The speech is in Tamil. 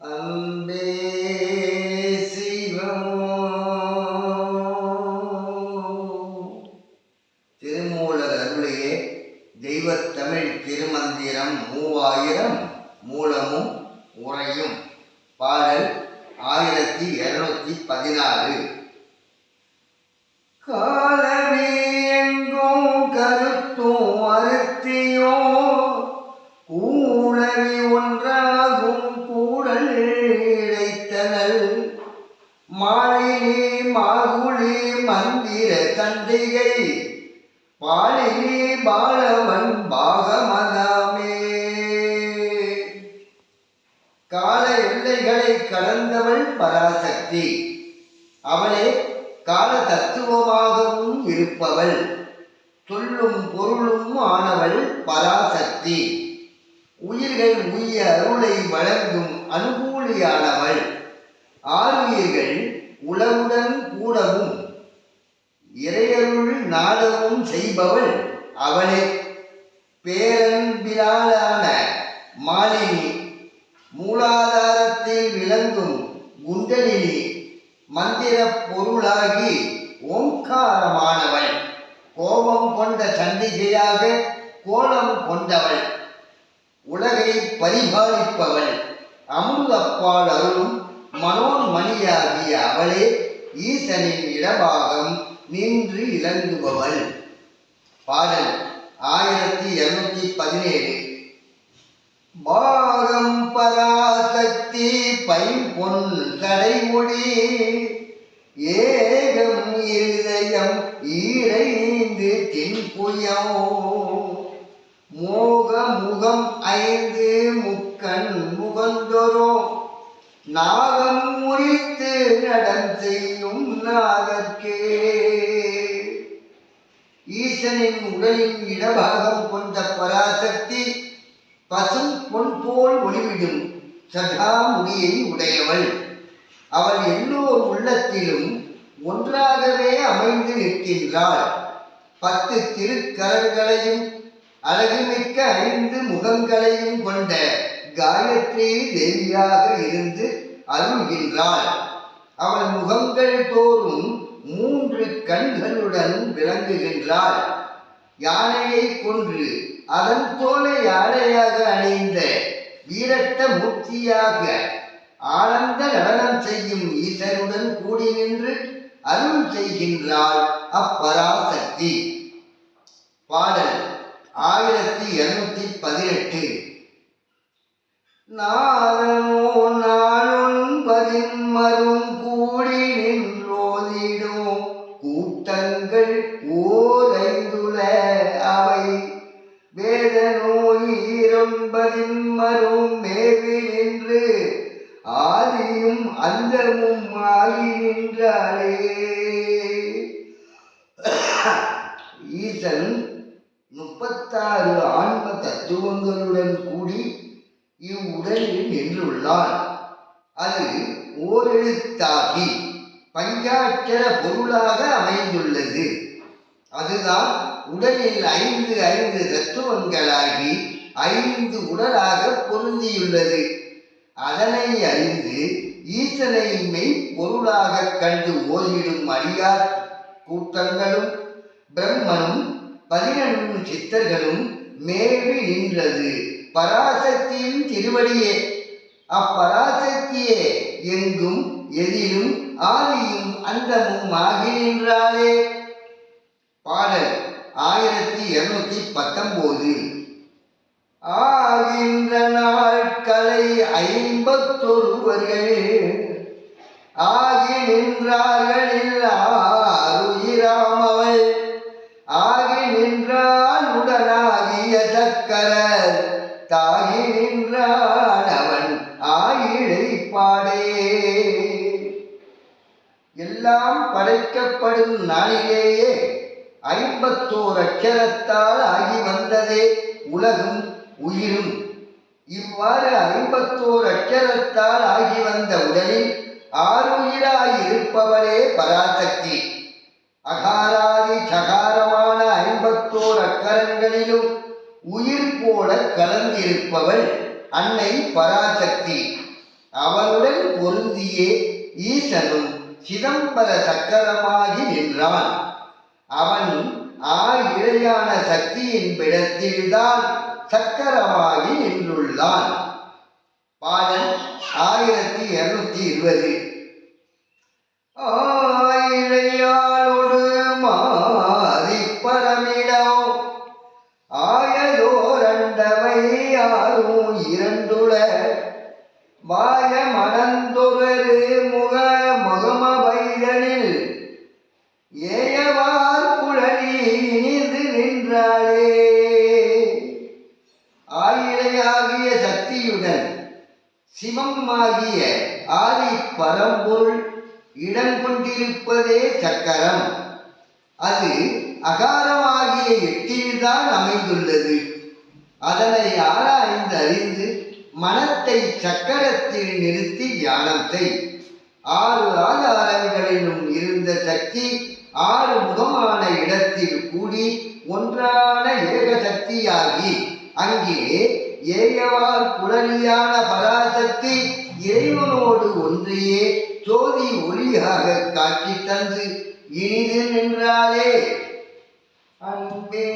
அன்பே சிவம். திருமூலர் அருளியே தெய்வத்தமிழ் திருமந்திரம் மூவாயிரம் மூலமும் உரையும் பாடல் ஆயிரத்தி இருநூத்தி பதினாறு. காலமே மந்திர தந்திகை பாலினி பாலவன் பாகமதாமே. கால எல்லைகளை கடந்தவள் பராசக்தி அவளே கால தத்துவமாகவும் இருப்பவள் சொல்லும் பொருளும் ஆனவள் பராசக்தி. உயிர்கள் உய அருளை வழங்கும் அனுகூலியானவள் ஆருயிர்கள் உளவுடன் கூடவும் இறையருள் நாடவும் செய்பவள் அவளே. பேரன்பிலான மாலினி மூலாதாரத்தில் விளங்கும் குண்டலினி மந்திர பொருளாகி ஓங்காரமானவள் கோபம் கொண்ட சண்டிகையாக கோலம் கொண்டவள். உலகை பரிபாலிப்பவள். அமுதப்பால் அருளும் மனோன்மணியாகிய அவளே ஈசனின் இடபாகம் நின்று இலங்குபவள். பாடல் ஆயிரத்தி இருநூத்தி பதினேழு. பாகம் பராசக்தி பைம்பொன் கடைமொழி ஏகம் இருதயம் ஈரைந்து தென்புயம். மோக முகம் ஐந்து முக்கண் முகந்தொரோ. நாகம் முறித்து நடம் செய்யும் நாகற்கே ஈசனின் உடலின் இடபாகம் கொண்ட பராசக்தி பசும் பொன் போல் ஒளிவிடும் சதா முடியை உடையவள். அவள் எல்லோர் உள்ளத்திலும் ஒன்றாகவே அமைந்து நிற்கின்றாள். பத்து திருக்கரங்களையும் அழகுமிக்க ஐந்து முகங்களையும் கொண்ட காயத்ரி தேவியாக இருந்து அருள்கின்றாள் அவள் முகங்கள் தோறும் மூன்று கண்களுடன் விளங்குகின்றாள் யானையை கொன்று அதன் தோலை யானையாக அணிந்த வீரத்த மூர்த்தியாக ஆனந்த நடனம் செய்யும் ஈசனுடன் கூடி நின்று அருள் செய்கின்றாள் அப்பராசக்தி. பாடல் ஆயிரத்தி இருநூத்தி பதினெட்டு. வேதங்கள் ஓரைந்துல அவை. வேத நோய் இரொன்பதின் மரும் மேவி நின்று ஆதியும் அந்தமும் ஆகி நின்றாளே. ஈசன் முப்பத்தாறு ஆன்ம தத்துவங்களுடன் கூடி இவ்வுடலில் நின்றுள்ளான். அது ஓரெழுத்தாகி பஞ்சாட்சர பொருளாக அமைந்துள்ளது. அதுதான் உடலில் ஐந்து ஐந்து தத்துவங்களாகி ஐந்து உடலாக பொருந்தியுள்ளது. அதனை அறிந்து ஈசனை மெய் பொருளாக கண்டு ஓதிடும் அடியார் கூட்டங்களும் பிரம்மனும் பதினெண்டு சித்தர்களும் மேவி நின்றது. பராசக்தியின் திருவடியே. அப்பராசக்தியே எங்கும் எதிலும் ஆதியும் அந்தமும் ஆகி நின்றாளே பாடல் ஆயிரத்தி இருநூத்தி பத்தொன்பது ஆகின்ற நாட்களை ஐம்பத்தொருவர்கள் ஆகி நின்றார்களில் எல்லாம் படைக்கப்படும் நாளிலேயே ஐம்பத்தோர் அக்ஷரத்தால் ஆகி வந்ததே உலகும் உயிரும். இவ்வாறு ஐம்பத்தோர் அக்ஷரத்தால் ஆகி வந்த உடலில் ஆறுயிராய் இருப்பவளே பராசக்தி. அகாராதி சகாரமான ஐம்பத்தோர் அக்கரங்களிலும் உயிர் போல கலந்திருப்பவள் அன்னை பராசக்தி. அவனுடன் பொருந்தியே ஈசனும் சிதம்பர சக்கரமாகி நின்றான் அவன் ஆயிழையான இழையான சக்தியின் பிடத்தில்தான் சக்கரமாகி நின்றுள்ளான். பாடல் ஆயிரத்தி இருநூத்தி இருபது. நின்றாளே. ஆயிழையாகிய சக்தியுடன் சிவமாகிய ஆதி பரம்பொருள் இடங்கொண்டிருப்பதே சக்கரம். அது அகாரமாகிய எட்டில்தான் அமைந்துள்ளது. அதனை ஆராய்ந்து அறிந்து மனத்தை சக்கரத்தில் நிறுத்தி தியானம் செய். ஆறு ஆதாரங்களிலும் இருந்த சக்தி ஆறு முகமான இடத்தில் கூடி ஒன்றான ஏக சக்தியாகி அங்கே ஏயவார் குழலியான பராசக்தி இறைவனோடு ஒன்றையே ஜோதி ஒளியாக காட்சி தந்து இனிது நின்றாலே. அன்பே